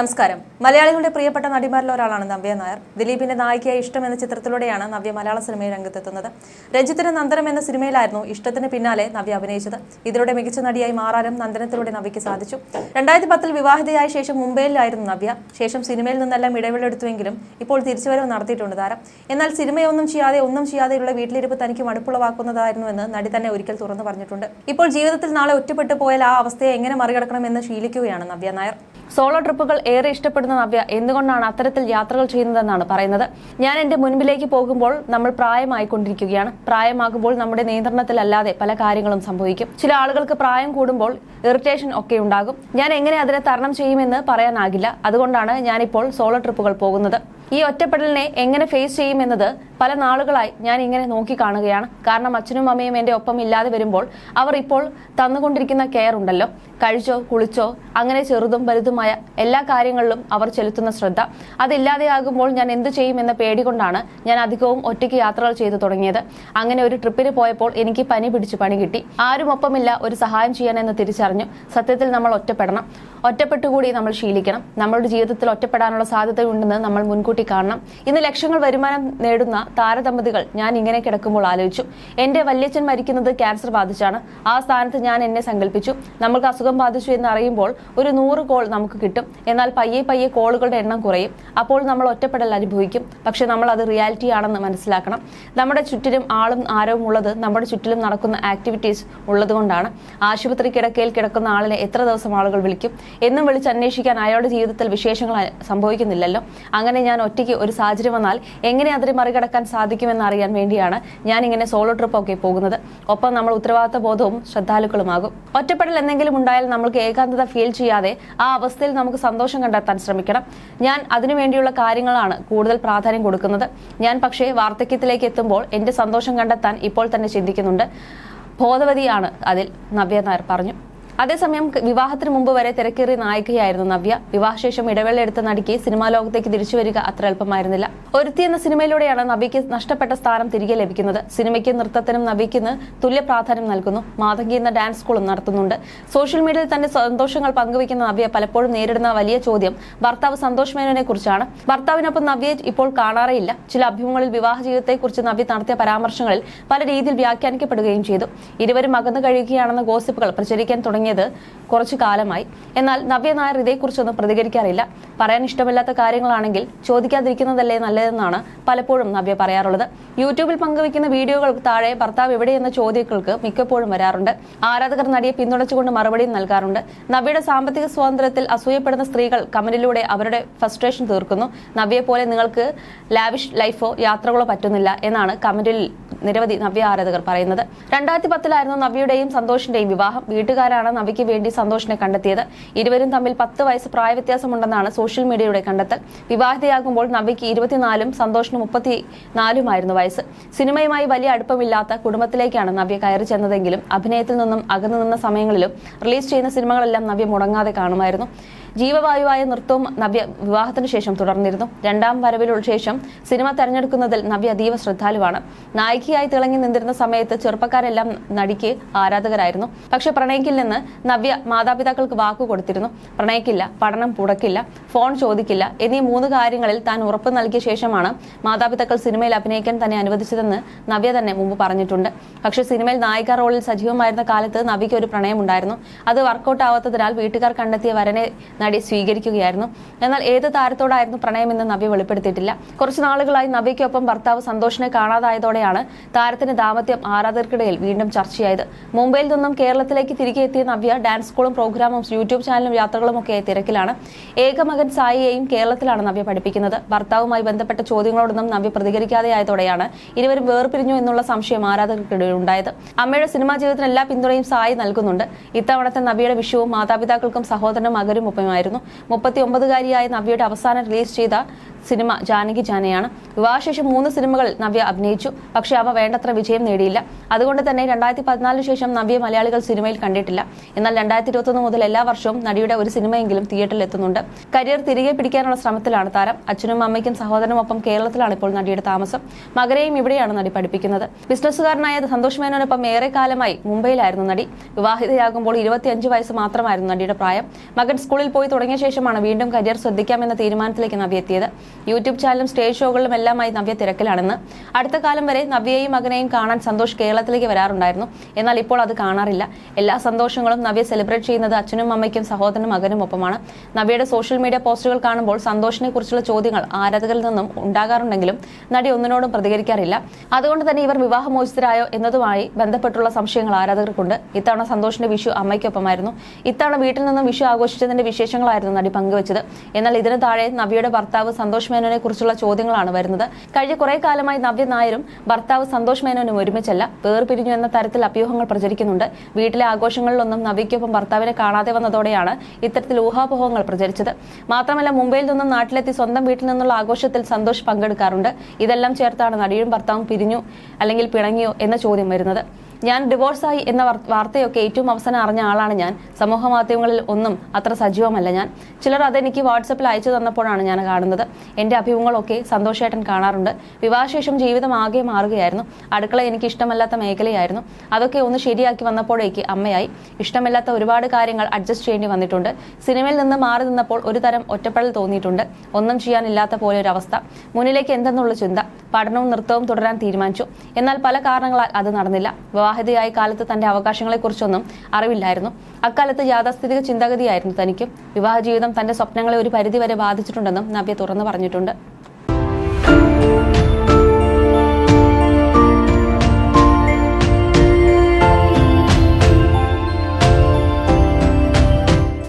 നമസ്കാരം. മലയാളികളുടെ പ്രിയപ്പെട്ട നടിമാരിൽ ഒരാളാണ് നവ്യ നായർ. ദിലീപിന്റെ നായികയായി ഇഷ്ടം എന്ന ചിത്രത്തിലൂടെയാണ് നവ്യ മലയാള സിനിമയിൽ രംഗത്തെത്തുന്നത്. രഞ്ജിത്തിന് നന്ദനം എന്ന സിനിമയിലായിരുന്നു ഇഷ്ടത്തിന് പിന്നാലെ നവ്യ അഭിനയിച്ചത്. ഇതിലൂടെ മികച്ച നടിയായി മാറാനും നന്ദനത്തിലൂടെ നവ്യയ്ക്ക് സാധിച്ചു. രണ്ടായിരത്തി പത്തിൽ വിവാഹിതയായ ശേഷം മുംബൈയിലായിരുന്നു നവ്യ. ശേഷം സിനിമയിൽ നിന്നെല്ലാം ഇടവേളെടുത്തുവെങ്കിലും ഇപ്പോൾ തിരിച്ചുവരവ് നടത്തിയിട്ടുണ്ട് താരം. എന്നാൽ സിനിമയൊന്നും ചെയ്യാതെ ഒന്നും ചെയ്യാതെയുള്ള വീട്ടിലിരിപ്പ് തനിക്ക് മടുപ്പുളവാക്കുന്നതായിരുന്നുവെന്ന് നടി തന്നെ ഒരിക്കൽ തുറന്നു പറഞ്ഞിട്ടുണ്ട്. ഇപ്പോൾ ജീവിതത്തിൽ നാളെ ഒറ്റപ്പെട്ടു പോയാൽ ആ അവസ്ഥയെ എങ്ങനെ മറികടക്കണമെന്ന് ശീലിക്കുകയാണ് നവ്യ നായർ. സോളോ ട്രിപ്പുകൾ ഏറെ ഇഷ്ടപ്പെടുന്ന നവ്യ എന്തുകൊണ്ടാണ് അത്തരത്തിൽ യാത്രകൾ ചെയ്യുന്നതെന്നാണ് പറയുന്നത്. ഞാൻ എന്റെ മുൻപിലേക്ക് പോകുമ്പോൾ നമ്മൾ പ്രായമായിക്കൊണ്ടിരിക്കുകയാണ്. പ്രായമാകുമ്പോൾ നമ്മുടെ നിയന്ത്രണത്തിലല്ലാതെ പല കാര്യങ്ങളും സംഭവിക്കും. ചില ആളുകൾക്ക് പ്രായം കൂടുമ്പോൾ ഇറിറ്റേഷൻ ഒക്കെ ഉണ്ടാകും. ഞാൻ എങ്ങനെ അതിനെ തരണം ചെയ്യുമെന്ന് പറയാനാകില്ല. അതുകൊണ്ടാണ് ഞാനിപ്പോൾ സോളോ ട്രിപ്പുകൾ പോകുന്നത്. ഈ ഒറ്റപ്പെടലിനെ എങ്ങനെ ഫേസ് ചെയ്യുമെന്നത് പല നാളുകളായി ഞാൻ ഇങ്ങനെ നോക്കി കാണുകയാണ്. കാരണം അച്ഛനും അമ്മയും എന്റെ ഒപ്പം ഇല്ലാതെ വരുമ്പോൾ അവർ ഇപ്പോൾ തന്നുകൊണ്ടിരിക്കുന്ന കെയർ ഉണ്ടല്ലോ. കഴിച്ചോ കുളിച്ചോ അങ്ങനെ ചെറുതും വലുതുമായ എല്ലാ കാര്യങ്ങളിലും അവർ ചെലുത്തുന്ന ശ്രദ്ധ. അതില്ലാതെയാകുമ്പോൾ ഞാൻ എന്തു ചെയ്യുമെന്ന പേടി കൊണ്ടാണ് ഞാൻ അധികവും ഒറ്റയ്ക്ക് യാത്രകൾ ചെയ്തു തുടങ്ങിയത്. അങ്ങനെ ഒരു ട്രിപ്പിന് പോയപ്പോൾ എനിക്ക് പനി പിടിച്ച് പണി കിട്ടി. ആരും ഒപ്പമില്ല ഒരു സഹായം ചെയ്യാനെന്ന് തിരിച്ചറിഞ്ഞു. സത്യത്തിൽ നമ്മൾ ഒറ്റപ്പെടണം. ഒറ്റപ്പെട്ടുകൂടി നമ്മൾ ശീലിക്കണം. നമ്മളുടെ ജീവിതത്തിൽ ഒറ്റപ്പെടാനുള്ള സാധ്യതയുണ്ടെന്ന് നമ്മൾ മുൻകൂട്ടി കാണണം. ഇന്ന് ലക്ഷങ്ങൾ വരുമാനം നേടുന്ന താരദമ്പതികൾ ഞാൻ ഇങ്ങനെ കിടക്കുമ്പോൾ ആലോചിച്ചു. എന്റെ വല്യച്ഛൻ മരിക്കുന്നത് ക്യാൻസർ ബാധിച്ചാണ്. ആ സ്ഥാനത്ത് ഞാൻ എന്നെ സങ്കല്പിച്ചു. നമ്മൾക്ക് അസുഖം ബാധിച്ചു എന്ന് അറിയുമ്പോൾ ഒരു നൂറ് കോൾ നമുക്ക് കിട്ടും. എന്നാൽ പയ്യെ പയ്യെ കോളുകളുടെ എണ്ണം കുറയും. അപ്പോൾ നമ്മൾ ഒറ്റപ്പെടൽ അനുഭവിക്കും. പക്ഷെ നമ്മൾ അത് റിയാലിറ്റി ആണെന്ന് മനസ്സിലാക്കണം. നമ്മുടെ ചുറ്റിലും ആളും ആരവും ഉള്ളത് നമ്മുടെ ചുറ്റിലും നടക്കുന്ന ആക്ടിവിറ്റീസ് ഉള്ളതുകൊണ്ടാണ് ആശുപത്രി കിടക്കയിൽ കിടക്കുന്ന ആളിനെ എത്ര ദിവസം ആളുകൾ വിളിക്കും? എന്നും വിളിച്ച് അന്വേഷിക്കാൻ അയാളുടെ ജീവിതത്തിൽ വിശേഷങ്ങൾ സംഭവിക്കുന്നില്ലല്ലോ. അങ്ങനെ ഞാൻ ഒറ്റയ്ക്ക് ഒരു സാഹചര്യം വന്നാൽ എങ്ങനെ അതിനെ മറികടക്കാൻ സാധിക്കുമെന്ന് അറിയാൻ വേണ്ടിയാണ് ഞാൻ ഇങ്ങനെ സോളോ ട്രിപ്പ് ഒക്കെ പോകുന്നത്. ഒപ്പം നമ്മൾ ഉത്തരവാദിത്ത ബോധവും ശ്രദ്ധാലുക്കളുമാകും. ഒറ്റപ്പെടൽ എന്തെങ്കിലും ഉണ്ടായാൽ നമ്മൾക്ക് ഏകാന്തത ഫീൽ ചെയ്യാതെ ആ അവസ്ഥയിൽ നമുക്ക് സന്തോഷം കണ്ടെത്താൻ ശ്രമിക്കണം. ഞാൻ അതിനുവേണ്ടിയുള്ള കാര്യങ്ങളാണ് കൂടുതൽ പ്രാധാന്യം കൊടുക്കുന്നത്. ഞാൻ പക്ഷേ വാർദ്ധക്യത്തിലേക്ക് എത്തുമ്പോൾ എന്റെ സന്തോഷം കണ്ടെത്താൻ ഇപ്പോൾ തന്നെ ചിന്തിക്കുന്നുണ്ട്. ബോധവതിയാണ് അതിൽ നവ്യ നായർ പറഞ്ഞു. അതേസമയം വിവാഹത്തിന് മുമ്പ് വരെ തിരക്കേറിയ നായികയായിരുന്നു നവ്യ. വിവാഹശേഷം ഇടവേള എടുത്ത നടിക്ക് സിനിമാ ലോകത്തേക്ക് തിരിച്ചു വരിക അത്ര എളുപ്പമായിരുന്നില്ല. ഒരുത്തി എന്ന സിനിമയിലൂടെയാണ് നവ്യയ്ക്ക് നഷ്ടപ്പെട്ട സ്ഥാനം തിരികെ ലഭിക്കുന്നത്. സിനിമയ്ക്ക് നൃത്തത്തിനും നവ്യയ്ക്ക് തുല്യ പ്രാധാന്യം നൽകുന്നു. മാതങ്കി എന്ന ഡാൻസ് സ്കൂളും നടത്തുന്നുണ്ട്. സോഷ്യൽ മീഡിയയിൽ തന്റെ സന്തോഷങ്ങൾ പങ്കുവയ്ക്കുന്ന നവ്യ പലപ്പോഴും നേരിടുന്ന വലിയ ചോദ്യം ഭർത്താവ് സന്തോഷ് മേനോനെ കുറിച്ചാണ്. ഭർത്താവിനൊപ്പം നവ്യെ ഇപ്പോൾ കാണാറേയില്ല. ചില അഭിമുഖങ്ങളിൽ വിവാഹ ജീവിതത്തെക്കുറിച്ച് നവ്യ നടത്തിയ പരാമർശങ്ങളിൽ പല രീതിയിൽ വ്യാഖ്യാനിക്കപ്പെടുകയും ചെയ്തു. ഇരുവരും അകന്നു കഴിയുകയാണെന്ന ഗോസിപ്പുകൾ പ്രചരിക്കാൻ തുടങ്ങിയത് കുറച്ചു കാലമായി. എന്നാൽ നവ്യ നായർ ഇതേക്കുറിച്ചൊന്നും പ്രതികരിക്കാറില്ല. പറയാൻ ഇഷ്ടമില്ലാത്ത കാര്യങ്ങളാണെങ്കിൽ ചോദിക്കാതിരിക്കുന്നതല്ലേ നല്ലതെന്നാണ് പലപ്പോഴും നവ്യ പറയാറുള്ളത്. യൂട്യൂബിൽ പങ്കുവയ്ക്കുന്ന വീഡിയോകൾക്ക് താഴെ ഭർത്താവ് എവിടെയെന്ന ചോദ്യങ്ങൾക്ക് മിക്കപ്പോഴും വരാറുണ്ട്. ആരാധകർ നടിയെ പിന്തുണച്ചുകൊണ്ട് മറുപടിയും നൽകാറുണ്ട്. നവ്യയുടെ സാമ്പത്തിക സ്വാതന്ത്ര്യത്തിൽ അസൂയപ്പെടുന്ന സ്ത്രീകൾ കമന്റിലൂടെ അവരുടെ ഫ്രസ്ട്രേഷൻ തീർക്കുന്നു. നവ്യയെ പോലെ നിങ്ങൾക്ക് ലാവിഷ് ലൈഫോ യാത്രകളോ പറ്റുന്നില്ല എന്നാണ് കമന്റിൽ നിരവധി നവ്യ ആരാധകർ പറയുന്നത്. രണ്ടായിരത്തി പത്തിലായിരുന്നു നവ്യയുടെയും സന്തോഷിന്റെയും വിവാഹം. വീട്ടുകാരാണ് നവ്യയ്ക്ക് വേണ്ടി സന്തോഷിനെ കണ്ടെത്തിയത്. ഇരുവരും തമ്മിൽ പത്ത് വയസ്സ് പ്രായവ്യത്യാസമുണ്ടെന്നാണ് സോഷ്യൽ മീഡിയയുടെ കണ്ടെത്തൽ. വിവാഹിതയാകുമ്പോൾ നവ്യയ്ക്ക് ഇരുപത്തിനാലും സന്തോഷിന് മുപ്പത്തി നാലുമായിരുന്നു വയസ്സ്. സിനിമയുമായി വലിയ അടുപ്പമില്ലാത്ത കുടുംബത്തിലേക്കാണ് നവ്യ കയറി ചെന്നതെങ്കിലും അഭിനയത്തിൽ നിന്നും അകന്നു നിന്ന സമയങ്ങളിലും റിലീസ് ചെയ്യുന്ന സിനിമകളെല്ലാം നവ്യ മുടങ്ങാതെ കാണുമായിരുന്നു. ജീവവായുവായ നൃത്തവും നവ്യ വിവാഹത്തിന് ശേഷം തുടർന്നിരുന്നു. രണ്ടാം വരവിലുള്ള ശേഷം സിനിമ തെരഞ്ഞെടുക്കുന്നതിൽ നവ്യ അതീവ ശ്രദ്ധാലുവാണ്. നായികയായി തിളങ്ങി നിന്നിരുന്ന സമയത്ത് ചെറുപ്പക്കാരെല്ലാം നടിക്ക് ആരാധകരായിരുന്നു. പക്ഷെ നിന്ന് നവ്യ മാതാപിതാക്കൾക്ക് വാക്കു കൊടുത്തിരുന്നു. പ്രണയിക്കില്ല പഠനം പുടക്കില്ല ഫോൺ ചോദിക്കില്ല എന്നീ മൂന്ന് കാര്യങ്ങളിൽ താൻ ഉറപ്പ് നൽകിയ ശേഷമാണ് മാതാപിതാക്കൾ സിനിമയിൽ അഭിനയിക്കാൻ തന്നെ അനുവദിച്ചതെന്ന് നവ്യ തന്നെ മുമ്പ് പറഞ്ഞിട്ടുണ്ട്. പക്ഷെ സിനിമയിൽ നായിക റോളിൽ സജീവമായിരുന്ന കാലത്ത് നവ്യയ്ക്ക് ഒരു പ്രണയമുണ്ടായിരുന്നു. അത് വർക്കൗട്ട് ആവാത്തതിനാൽ വീട്ടുകാർ കണ്ടെത്തിയ വരനെ നടി സ്വീകരിക്കുകയായിരുന്നു. എന്നാൽ ഏത് താരത്തോടായിരുന്നു പ്രണയമെന്ന് നവ്യ വെളിപ്പെടുത്തിയിട്ടില്ല. കുറച്ചു നാളുകളായി നവ്യയ്ക്കൊപ്പം ഭർത്താവ് സന്തോഷിനെ കാണാതായതോടെയാണ് താരത്തിന്റെ ദാമ്പത്യം ആരാധകർക്കിടയിൽ വീണ്ടും ചർച്ചയായത്. മുംബൈയിൽ നിന്നും കേരളത്തിലേക്ക് തിരികെ എത്തിയ നവ്യ ഡാൻസ് സ്കൂളും പ്രോഗ്രാമും യൂട്യൂബ് ചാനലും യാത്രകളും ഒക്കെ തിരക്കിലാണ്. ഏകമകൻ സായിയെയും കേരളത്തിലാണ് നവ്യ പഠിപ്പിക്കുന്നത്. ഭർത്താവുമായി ബന്ധപ്പെട്ട ചോദ്യങ്ങളോടൊന്നും നവ്യ പ്രതികരിക്കാതെയായതോടെയാണ് ഇരുവരും വേർപിരിഞ്ഞു എന്നുള്ള സംശയം ആരാധകർക്കിടയിൽ ഉണ്ടായത്. അമ്മയുടെ സിനിമാ ജീവിതത്തിന് എല്ലാ പിന്തുണയും സായി നൽകുന്നുണ്ട്. ഇത്തവണത്തെ നവ്യയുടെ വിഷുവും മാതാപിതാക്കൾക്കും സഹോദരനും മകരും ഒപ്പമായിരുന്നു മുപ്പത്തി ഒമ്പതുകാരിയായ നവ്യയുടെ അവസാനം റിലീസ് ചെയ്ത സിനിമ ജാനകി ജാനയാണ്. വിവാഹശേഷം മൂന്ന് സിനിമകളിൽ നവ്യ അഭിനയിച്ചു. പക്ഷേ അവ വേണ്ടത്ര വിജയം നേടിയില്ല. അതുകൊണ്ട് തന്നെ രണ്ടായിരത്തി പതിനാലിന് ശേഷം നവ്യ മലയാളികൾ സിനിമയിൽ കണ്ടിട്ടില്ല. എന്നാൽ രണ്ടായിരത്തി ഇരുപത്തൊന്ന് മുതൽ എല്ലാ വർഷവും നടിയുടെ ഒരു സിനിമയെങ്കിലും തിയേറ്ററിൽ എത്തുന്നുണ്ട്. കരിയർ തിരികെ പിടിക്കാനുള്ള ശ്രമത്തിലാണ് താരം. അച്ഛനും അമ്മയ്ക്കും സഹോദരനുമൊപ്പം കേരളത്തിലാണ് ഇപ്പോൾ നടിയുടെ താമസം. മകരെയും ഇവിടെയാണ് നടി പഠിപ്പിക്കുന്നത്. ബിസിനസ്സുകാരനായ സന്തോഷ് മേനോനൊപ്പം ഏറെ കാലമായി മുംബൈയിലായിരുന്നു നടി. വിവാഹിതയാകുമ്പോൾ ഇരുപത്തിയഞ്ച് വയസ്സ് മാത്രമായിരുന്നു നടിയുടെ പ്രായം. മകൻ സ്കൂളിൽ പോയി തുടങ്ങിയ ശേഷമാണ് വീണ്ടും കരിയർ ശ്രദ്ധിക്കാമെന്ന തീരുമാനത്തിലേക്ക് നവ്യ എത്തിയത്. യൂട്യൂബ് ചാനലും സ്റ്റേജ് ഷോകളിലും എല്ലാമായി നവ്യ തിരക്കിലാണെന്ന്. അടുത്ത കാലം വരെ നവ്യയും മകനെയും കാണാൻ സന്തോഷ് കേരളത്തിലേക്ക് വരാറുണ്ടായിരുന്നു. എന്നാൽ ഇപ്പോൾ അത് കാണാറില്ല. എല്ലാ സന്തോഷങ്ങളും നവ്യ സെലിബ്രേറ്റ് ചെയ്യുന്നത് അച്ഛനും അമ്മയ്ക്കും സഹോദരനും മകനും ഒപ്പമാണ്. നവ്യയുടെ സോഷ്യൽ മീഡിയ പോസ്റ്റുകൾ കാണുമ്പോൾ സന്തോഷിനെ കുറിച്ചുള്ള ചോദ്യങ്ങൾ ആരാധകരിൽ നിന്നും ഉണ്ടാകാറുണ്ടെങ്കിലും നടി ഒന്നിനോടും പ്രതികരിക്കാറില്ല. അതുകൊണ്ട് തന്നെ ഇവർ വിവാഹമോചിതരായോ എന്നതുമായി ബന്ധപ്പെട്ടുള്ള സംശയങ്ങൾ ആരാധകർക്കുണ്ട്. ഇത്തവണ സന്തോഷിന്റെ വിഷു അമ്മയ്ക്കൊപ്പമായിരുന്നു. ഇത്തവണ വീട്ടിൽ നിന്നും വിഷു ആഘോഷിച്ചതിന്റെ വിശേഷങ്ങളായിരുന്നു നടി പങ്കുവച്ചത്. എന്നാൽ ഇതിന് താഴെ നവ്യയുടെ ഭർത്താവ് സന്തോഷ് മേനോനെ കുറിച്ചുള്ള ചോദ്യങ്ങളാണ് വരുന്നത്. കഴിഞ്ഞ കുറെ കാലമായി നവ്യ നായരും ഭർത്താവ് സന്തോഷ് മേനോനും ഒരുമിച്ചല്ല വേർപിരിഞ്ഞു എന്ന തരത്തിൽ അഭ്യൂഹങ്ങൾ പ്രചരിക്കുന്നുണ്ട്. വീട്ടിലെ ആഘോഷങ്ങളിലൊന്നും നവ്യയ്ക്കൊപ്പം ഭർത്താവിനെ കാണാതെ വന്നതോടെയാണ് ഇത്തരത്തിൽ ഊഹാപോഹങ്ങൾ പ്രചരിച്ചത്. മാത്രമല്ല മുംബൈയിൽ നിന്നും നാട്ടിലെത്തി സ്വന്തം വീട്ടിൽ നിന്നുള്ള ആഘോഷത്തിൽ സന്തോഷ് പങ്കെടുക്കാറുണ്ട്. ഇതെല്ലാം ചേർത്താണ് നടിയും ഭർത്താവും പിരിഞ്ഞു അല്ലെങ്കിൽ പിണങ്ങിയോ എന്ന ചോദ്യം വരുന്നത്. ഞാൻ ഡിവോഴ്സായി എന്ന വാർത്തയൊക്കെ ഏറ്റവും അവസാനം അറിഞ്ഞ ആളാണ് ഞാൻ. സമൂഹ മാധ്യമങ്ങളിൽ ഒന്നും അത്ര സജീവമല്ല ഞാൻ. ചിലർ അതെനിക്ക് വാട്സപ്പിൽ അയച്ചു തന്നപ്പോഴാണ് ഞാൻ കാണുന്നത്. എന്റെ അഭിമുഖങ്ങളൊക്കെ സന്തോഷേട്ടൻ കാണാറുണ്ട്. വിവാഹശേഷം ജീവിതം ആകെ മാറുകയായിരുന്നു. അടുക്കള എനിക്ക് ഇഷ്ടമല്ലാത്ത മേഖലയായിരുന്നു. അതൊക്കെ ഒന്ന് ശരിയാക്കി വന്നപ്പോഴേക്ക് അമ്മയായി. ഇഷ്ടമില്ലാത്ത ഒരുപാട് കാര്യങ്ങൾ അഡ്ജസ്റ്റ് ചെയ്യേണ്ടി വന്നിട്ടുണ്ട്. സിനിമയിൽ നിന്ന് മാറി നിന്നപ്പോൾ ഒരു തരം ഒറ്റപ്പെടൽ തോന്നിയിട്ടുണ്ട്. ഒന്നും ചെയ്യാനില്ലാത്ത പോലെ ഒരു അവസ്ഥ മുന്നിലേക്ക് എന്തെന്നുള്ള ചിന്ത. പഠനവും നൃത്തവും തുടരാൻ തീരുമാനിച്ചു. എന്നാൽ പല കാരണങ്ങളാൽ അത് നടന്നില്ല. വിവാഹിതയായ കാലത്ത് തന്റെ അവകാശങ്ങളെക്കുറിച്ചൊന്നും അറിവില്ലായിരുന്നു. അക്കാലത്ത് യാഥാസ്ഥിതിക ചിന്താഗതിയായിരുന്നു തനിക്കും. വിവാഹ ജീവിതം തന്റെ സ്വപ്നങ്ങളെ ഒരു പരിധിവരെ ബാധിച്ചിട്ടുണ്ടെന്നും നവ്യ തുറന്നു പറഞ്ഞിട്ടുണ്ട്.